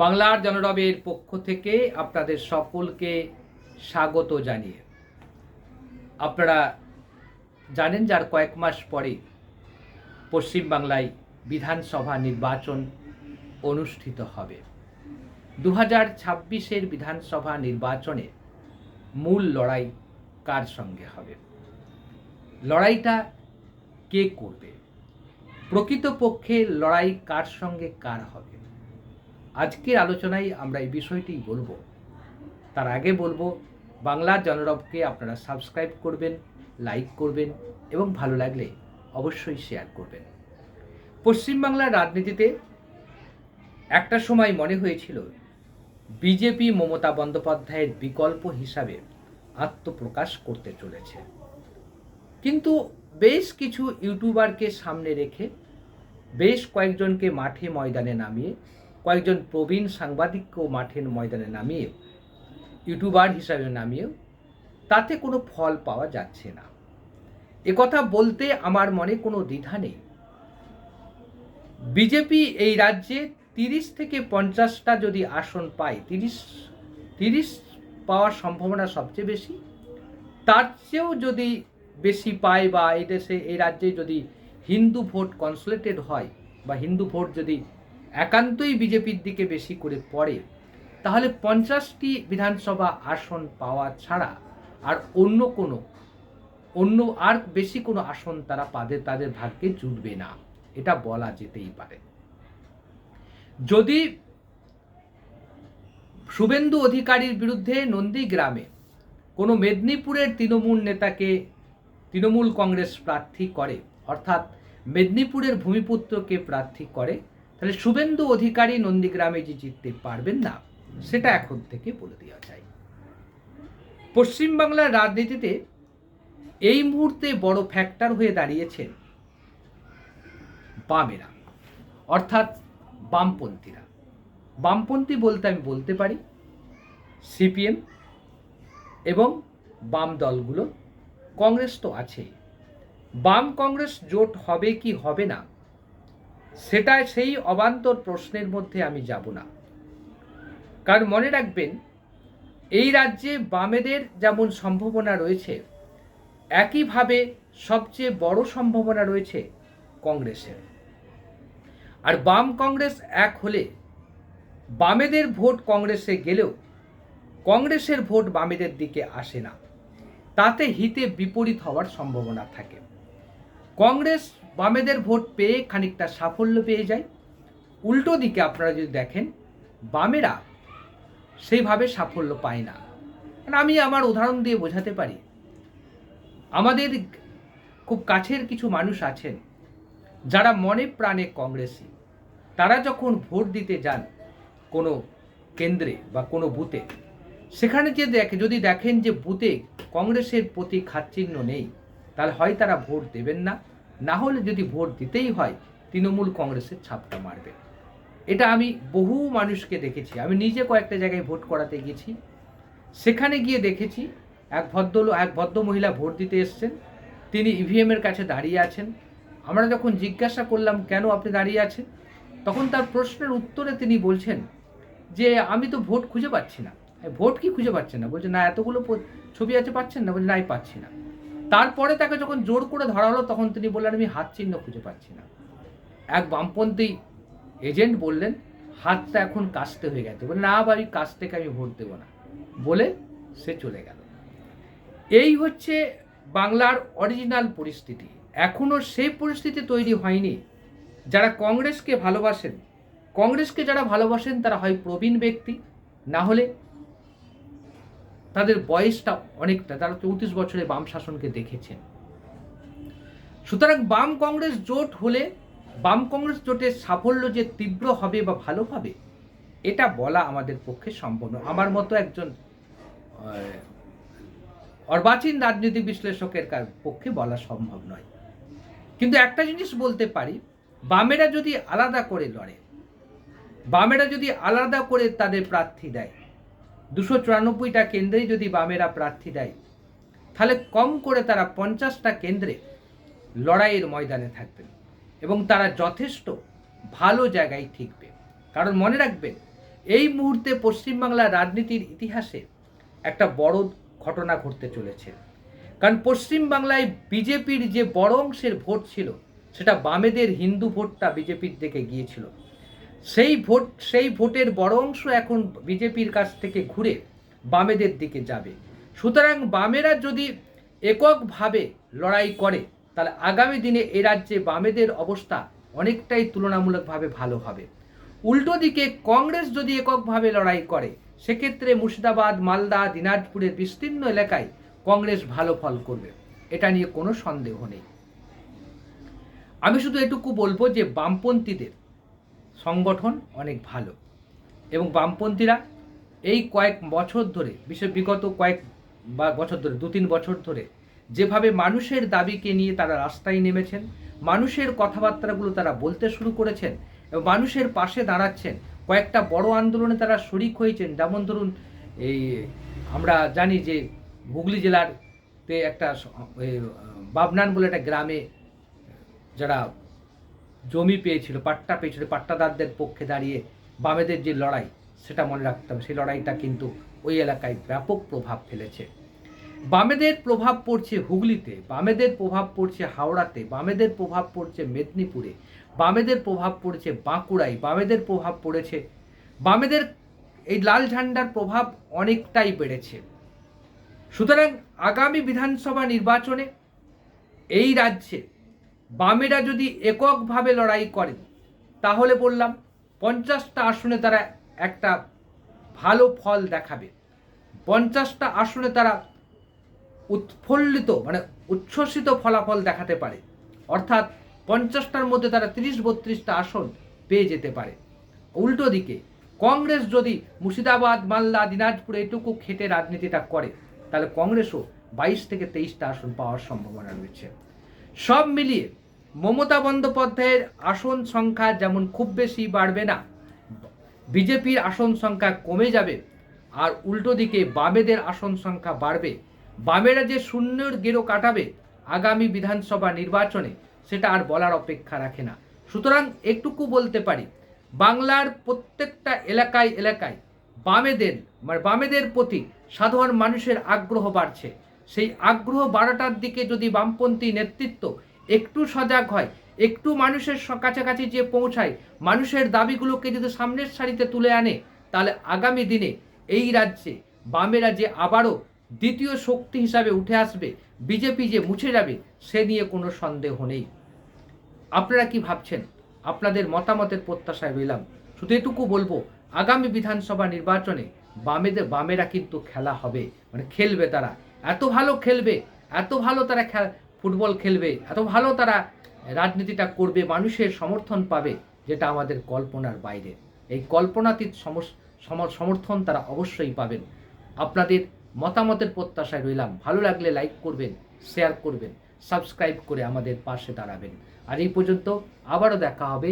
বাংলার জনরবের পক্ষ থেকে আপনাদের সকলকে স্বাগত জানিয়ে। আপনারা জানেন যার কয়েক মাস পরে পশ্চিমবাংলায় বিধানসভা নির্বাচন অনুষ্ঠিত হবে। দু হাজার ছাব্বিশের বিধানসভা নির্বাচনে মূল লড়াই কার সঙ্গে হবে? লড়াইটা কে করবে? প্রকৃতপক্ষে লড়াই কার সঙ্গে কার হবে? আজকের আলোচনায় আমরা এই বিষয়টি বলব। তার আগে বলব বাংলার জনরবকে আপনারা সাবস্ক্রাইব করবেন, লাইক করবেন এবং ভালো লাগলে অবশ্যই শেয়ার করবেন। পশ্চিমবাংলার রাজনীতিতে একটা সময় মনে হয়েছিল, বিজেপি মমতা বন্দ্যোপাধ্যায়ের বিকল্প হিসাবে আত্মপ্রকাশ করতে চলেছে। কিন্তু বেশ কিছু ইউটিউবারকে সামনে রেখে, বেশ কয়েকজনকে মাঠে ময়দানে নামিয়ে কয়েকজন প্রবীণ সাংবাদিককেও মাঠের ময়দানে নামিয়ে ইউটিউবার হিসাবে নামিয়েও, তাতে কোনো ফল পাওয়া যাচ্ছে না। একথা বলতে আমার মনে কোনো দ্বিধা নেই। বিজেপি এই রাজ্যে তিরিশ থেকে পঞ্চাশটা যদি আসন পায়, তিরিশ তিরিশ পাওয়ার সম্ভাবনা সবচেয়ে বেশি। তার চেয়েও যদি বেশি পায় বা এই দেশে, এই রাজ্যে যদি হিন্দু ভোট কনসলেটেড হয় বা হিন্দু ভোট যদি একান্তই বিজেপির দিকে বেশি করে পড়ে, তাহলে পঞ্চাশটি বিধানসভা আসন পাওয়া ছাড়া আর অন্য কোনো, অন্য আর বেশি কোনো আসন তারা পাদের তাদের ভাগ্যে জুটবে না। এটা বলা যেতেই পারে। যদি শুভেন্দু অধিকারীর বিরুদ্ধে নন্দীগ্রামে কোনো মেদিনীপুরের তৃণমূল নেতাকে তৃণমূল কংগ্রেস প্রার্থী করে, অর্থাৎ মেদিনীপুরের ভূমিপুত্রকে প্রার্থী করে তাহলে শুভেন্দু অধিকারী নন্দীগ্রামে যে জিততে পারবেন না, সেটা এখন থেকে বলে দেওয়া যায়। পশ্চিমবাংলার রাজনীতিতে এই মুহূর্তে বড় ফ্যাক্টর হয়ে দাঁড়িয়েছেন বামেরা, অর্থাৎ বামপন্থীরা। বামপন্থী বলতে আমি বলতে পারি সিপিএম এবং বাম দলগুলো। কংগ্রেস তো আছেই। বাম কংগ্রেস জোট হবে কি হবে না সেটা সেই অবান্তর প্রশ্নের মধ্যে আমি যাব না। কারণ মনে রাখবেন, এই রাজ্যে বামেদের যেমন সম্ভাবনা রয়েছে, একইভাবে সবচেয়ে বড় সম্ভাবনা রয়েছে কংগ্রেসের। আর বাম কংগ্রেস এক হলে বামেদের ভোট কংগ্রেসে গেলেও কংগ্রেসের ভোট বামেদের দিকে আসে না। তাতে হিতে বিপরীত হওয়ার সম্ভাবনা থাকে। কংগ্রেস বামেদের ভোট পেয়ে খানিকটা সাফল্য পেয়ে যায়। উল্টো দিকে আপনারা যদি দেখেন, বামেরা সেইভাবে সাফল্য পায় না। আমি আমার উদাহরণ দিয়ে বোঝাতে পারি। আমাদের খুব কাছের কিছু মানুষ আছেন, যারা মনে প্রাণে কংগ্রেসি। তারা যখন ভোট দিতে যান কোনো কেন্দ্রে বা কোনো বুথে, সেখানে যে দেখে, যদি দেখেন যে বুথে কংগ্রেসের প্রতি খাচ্চিহ্ন নেই, তাহলে হয় তারা ভোট দেবেন না। না হলে যদি ভোট দিতেই হয়, তৃণমূল কংগ্রেসের ছাপটা মারবে। এটা আমি বহু মানুষকে দেখেছি। আমি নিজে কয়েকটা জায়গায় ভোট করাতে গেছি। সেখানে গিয়ে দেখেছি এক ভদ্র এক ভদ্র মহিলা ভোট দিতে এসছেন। তিনি ইভিএমের কাছে দাঁড়িয়ে আছেন। আমরা যখন জিজ্ঞাসা করলাম, কেন আপনি দাঁড়িয়ে আছেন? তখন তার প্রশ্নের উত্তরে তিনি বলছেন যে, আমি তো ভোট খুঁজে পাচ্ছি না। ভোট কি খুঁজে পাচ্ছেন না? বলছে, না, এতগুলো ছবি আছে, পাচ্ছেন না? বলছে নাই পাচ্ছি না। তারপরে তাকে যখন জোর করে ধরা হলো তখন তিনি বললেন, আমি হাত চিহ্ন খুঁজে পাচ্ছি না। এক বামপন্থী এজেন্ট বললেন, হাতটা এখন কাস্তে হয়ে গেছে। বলে না কাছ থেকে আমি ভোট দেবো না। বলে সে চলে গেল। এই হচ্ছে বাংলার অরিজিনাল পরিস্থিতি। এখনও সেই পরিস্থিতি তৈরি হয়নি। যারা কংগ্রেসকে ভালোবাসেন, কংগ্রেসকে যারা ভালোবাসেন, তারা হয় প্রবীণ ব্যক্তি, না হলে তাদের বয়সটা অনেকটা, তারা চৌত্রিশ বছরে বাম শাসনকে দেখেছেন। সুতরাং বাম কংগ্রেস জোট হলে, বাম কংগ্রেস জোটের সাফল্য যে তীব্র হবে বা ভালো হবে, এটা বলা আমাদের পক্ষে সম্ভব নয়। আমার মতো একজন অর্বাচীন রাজনৈতিক বিশ্লেষকের কার- পক্ষে বলা সম্ভব নয়। কিন্তু একটা জিনিস বলতে পারি, বামেরা যদি আলাদা করে লড়ে, বামেরা যদি আলাদা করে তাদের প্রার্থী দেয় দুশো চুরানব্বইটা কেন্দ্রেই যদি বামেরা প্রার্থী দেয়, তাহলে কম করে তারা পঞ্চাশটা কেন্দ্রে লড়াইয়ের ময়দানে থাকবেন এবং তারা যথেষ্ট ভালো জায়গায় ঠিকবে। কারণ মনে রাখবেন, এই মুহূর্তে পশ্চিমবাংলার রাজনীতির ইতিহাসে একটা বড় ঘটনা ঘটতে চলেছে। কারণ পশ্চিমবাংলায় বিজেপির যে বড় অংশের ভোট ছিল, সেটা বামেদের হিন্দু ভোটটা বিজেপির দিকে গিয়েছিল। সেই ভোট, সেই ভোটের বড় অংশ এখন বিজেপির কাছ থেকে ঘুরে বামেদের দিকে যাবে। সুতরাং বামেরা যদি এককভাবে লড়াই করে, তাহলে আগামী দিনে এ রাজ্যে বামেদের অবস্থা অনেকটাই তুলনামূলকভাবে ভালো হবে। উল্টো দিকে কংগ্রেস যদি এককভাবে লড়াই করে, সেক্ষেত্রে মুর্শিদাবাদ, মালদা, দিনাজপুরের বিস্তীর্ণ এলাকায় কংগ্রেস ভালো ফল করবে। এটা নিয়ে কোনো সন্দেহ নেই। আমি শুধু এটুকু বলব যে বামপন্থীদের সংগঠন অনেক ভালো। এবং বামপন্থীরা এই কয়েক বছর ধরে বিশেষ বিগত কয়েক বা বছর ধরে, দু তিন বছর ধরে যেভাবে মানুষের দাবিকে নিয়ে তারা রাস্তায় নেমেছেন, মানুষের কথাবার্তাগুলো তারা বলতে শুরু করেছেন এবং মানুষের পাশে দাঁড়াচ্ছেন, কয়েকটা বড় আন্দোলনে তারা শরিক হয়েছেন। যেমন ধরুন, এই আমরা জানি যে হুগলি জেলার তে একটা বাবনান বলে একটা গ্রামে যারা জমি পেয়েছিল, পাট্টা পেয়েছিল, পাট্টাদারদের পক্ষে দাঁড়িয়ে বামেদের যে লড়াই, সেটা মনে রাখতে হবে। সেই লড়াইটা কিন্তু ওই এলাকায় ব্যাপক প্রভাব ফেলেছে। বামেদের প্রভাব পড়ছে হুগলিতে, বামেদের প্রভাব পড়ছে হাওড়াতে, বামেদের প্রভাব পড়ছে মেদিনীপুরে, বামেদের প্রভাব পড়ছে বাঁকুড়ায়, বামেদের প্রভাব পড়েছে, বামেদের এই লাল ঝান্ডার প্রভাব অনেকটাই বেড়েছে। সুতরাং আগামী বিধানসভা নির্বাচনে এই রাজ্যে বামেরা যদি এককভাবে লড়াই করে, তাহলে বললাম পঞ্চাশটা আসনে তারা একটা ভালো ফল দেখাবে। পঞ্চাশটা আসনে তারা উৎফুল্লিত মানে উচ্ছ্বসিত ফলাফল দেখাতে পারে। অর্থাৎ পঞ্চাশটার মধ্যে তারা তিরিশ, বত্রিশটা আসন পেয়ে যেতে পারে। উল্টো দিকে, কংগ্রেস যদি মুর্শিদাবাদ, মালদা, দিনাজপুর এটুকু খেটে রাজনীতিটা করে, তাহলে কংগ্রেসও বাইশ থেকে তেইশটা আসন পাওয়ার সম্ভাবনা রয়েছে। সব মিলিয়ে মমতা বন্দ্যোপাধ্যায়ের আসন সংখ্যা যেমন খুব বেশি বাড়বে না, বিজেপির আসন সংখ্যা কমে যাবে, আর উল্টো দিকে বামেদের আসন সংখ্যা বাড়বে। বামেরা যে শূন্যর গেরো কাটাবে আগামী বিধানসভা নির্বাচনে, সেটা আর বলার অপেক্ষা রাখে না। সুতরাং একটুকু বলতে পারি, বাংলার প্রত্যেকটা এলাকায় এলাকায় বামেদের মানে বামেদের প্রতি সাধারণ মানুষের আগ্রহ বাড়ছে। সেই আগ্রহ বাড়াটার দিকে যদি বামপন্থী নেতৃত্ব একটু সজাগ হয়, একটু মানুষের কাছাকাছি যে পৌঁছায়, মানুষের দাবিগুলোকে যদি সামনের সারিতে তুলে আনে, তাহলে আগামী দিনে এই রাজ্যে বামেরা যে আবারও দ্বিতীয় শক্তি হিসাবে উঠে আসবে, বিজেপি যে মুছে যাবে, সে নিয়ে কোনো সন্দেহ নেই। আপনারা কি ভাবছেন? আপনাদের মতামতের প্রত্যাশায় রইলাম। শুধু এটুকু বলব, আগামী বিধানসভা নির্বাচনে বামেদের বামেরা কিন্তু খেলা হবে। মানে খেলবে তারা। এত ভালো খেলবে, এত ভালো তারা ফুটবল খেলবে, এত ভালো তারা রাজনীতিটা করবে, মানুষের সমর্থন পাবে, যেটা আমাদের কল্পনার বাইরে। এই কল্পনাতীত সমর্থন তারা অবশ্যই পাবেন। আপনাদের মতামতের প্রত্যাশায় রইলাম। ভালো লাগলে লাইক করবেন শেয়ার করবেন সাবস্ক্রাইব করে আমাদের পাশে দাঁড়াবেন। আর এই পর্যন্ত আবারও দেখা হবে।